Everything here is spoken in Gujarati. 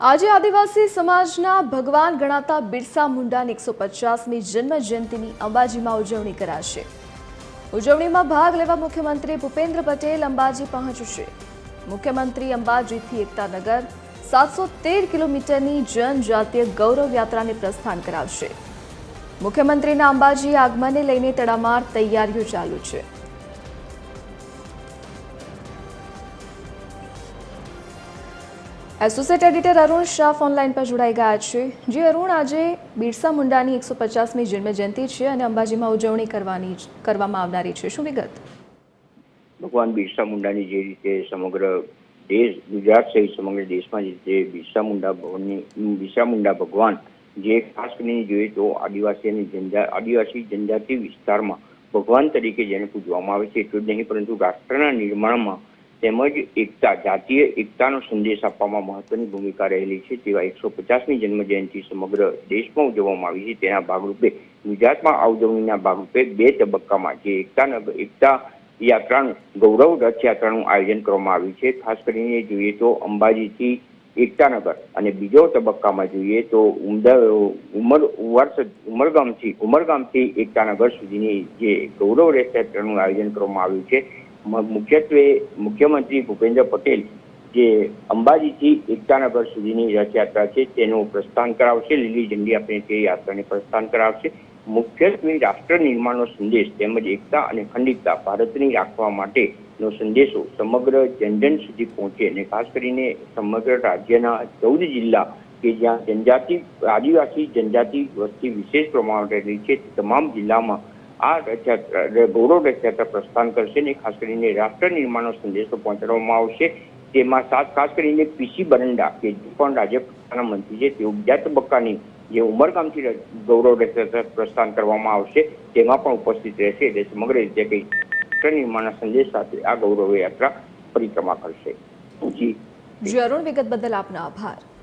આજે આદિવાસી સમાજના ભગવાન ગણાતા બિરસા મુંડાની એકસો પચાસમી જન્મ જયંતિની અંબાજીમાં ઉજવણી કરાશે. ઉજવણીમાં ભાગ લેવા મુખ્યમંત્રી ભૂપેન્દ્ર પટેલ અંબાજી પહોંચશે. મુખ્યમંત્રી અંબાજીથી એકતાનગર સાતસો તેર કિલોમીટરની જનજાતીય ગૌરવ યાત્રાને પ્રસ્થાન કરાવશે. મુખ્યમંત્રીના અંબાજી આગમનને લઈને તડામાર તૈયારીઓ ચાલુ છે. Associate editor Arun Shah online પર જોડાઈ ગયા છે. જે અરુણ, આજે બિરસા મુંડાની એકસો પચાસમી જન્મજયંતિ છે અને અંબાજીમાં ઉજવણી કરવાની કરવામાં આવનારી છે. શું વિગત? ભગવાન બિરસા મુંડાની જે રીતે સમગ્ર દેશ, ગુજરાત સહિત સમગ્ર દેશમાં જે રીતે બિરસા મુંડા ભવનની બિરસા મુંડા ભગવાન જે ખાસ કરીને જોઈએ તો આદિવાસી અને જનજા આદિવાસી જનજાતિ વિસ્તારમાં ભગવાન તરીકે જેને પૂજવામાં આવે છે, એટલું જ નહીં, પરંતુ રાષ્ટ્રના નિર્માણમાં તેમજ એકતા, જાતીય એકતાનો સંદેશ આપવામાં મહત્વની ભૂમિકા રહેલી છે. તેવા એકસો પચાસમી જન્મ જયંતિ સમગ્ર દેશમાં ઉજવવામાં આવી છે. તેના ભાગરૂપે ગુજરાતમાં આ ઉજવણીના ભાગરૂપે બે તબક્કામાં જે એકતા એકતા યાત્રાનું, ગૌરવ રથયાત્રાનું આયોજન કરવામાં આવ્યું છે. ખાસ કરીને જોઈએ તો અંબાજીથી એકતાનગર અને બીજો તબક્કામાં જોઈએ તો ઉમદા, ઉમર, ઉવારસ, ઉમરગામથી ઉમરગામથી એકતાનગર સુધીની જે ગૌરવ રથયાત્રાનું આયોજન કરવામાં આવ્યું છે. મુખ્યત્વે મુખ્યમંત્રી ભૂપેન્દ્ર પટેલ જે અંબાજીથી એકતાનગર સુધીની રથયાત્રા છે, તેનું પ્રસ્થાન કરાવશે, લીલી ઝંડી આપણે તે યાત્રાને પ્રસ્થાન કરાવશે. મુખ્યત્વે રાષ્ટ્ર નિર્માણનો સંદેશ તેમજ એકતા અને અખંડિતતા ભારતની રાખવા માટેનો સંદેશો સમગ્ર જનજન સુધી પહોંચે અને ખાસ કરીને સમગ્ર રાજ્યના ચૌદ જિલ્લા કે જ્યાં જનજાતિ, આદિવાસી જનજાતિ વસ્તી વિશેષ પ્રમાણમાં રહેલી છે તમામ જિલ્લામાં આ ગૌરવ રથયાત્રા પ્રસ્થાન કરશે અને ખાસ કરીને રાષ્ટ્ર નિર્માણનો સંદેશો પહોંચાડવામાં આવશે. તેમાં સાત ખાસ કરીને પીસી બરંડા, કે પણ રાજ્યના મંત્રી છે, તેઓ બીજા તબક્કાની જે ઉમરગામથી ગૌરવ રથયાત્રા પ્રસ્થાન કરવામાં આવશે, તેમાં પણ ઉપસ્થિત રહેશે. એટલે સમગ્ર રીતે કંઈ રાષ્ટ્ર નિર્માણના સંદેશ સાથે આ ગૌરવ યાત્રા પરિક્રમા કરશે. જી. જે. વિગત બદલ આપનો આભાર.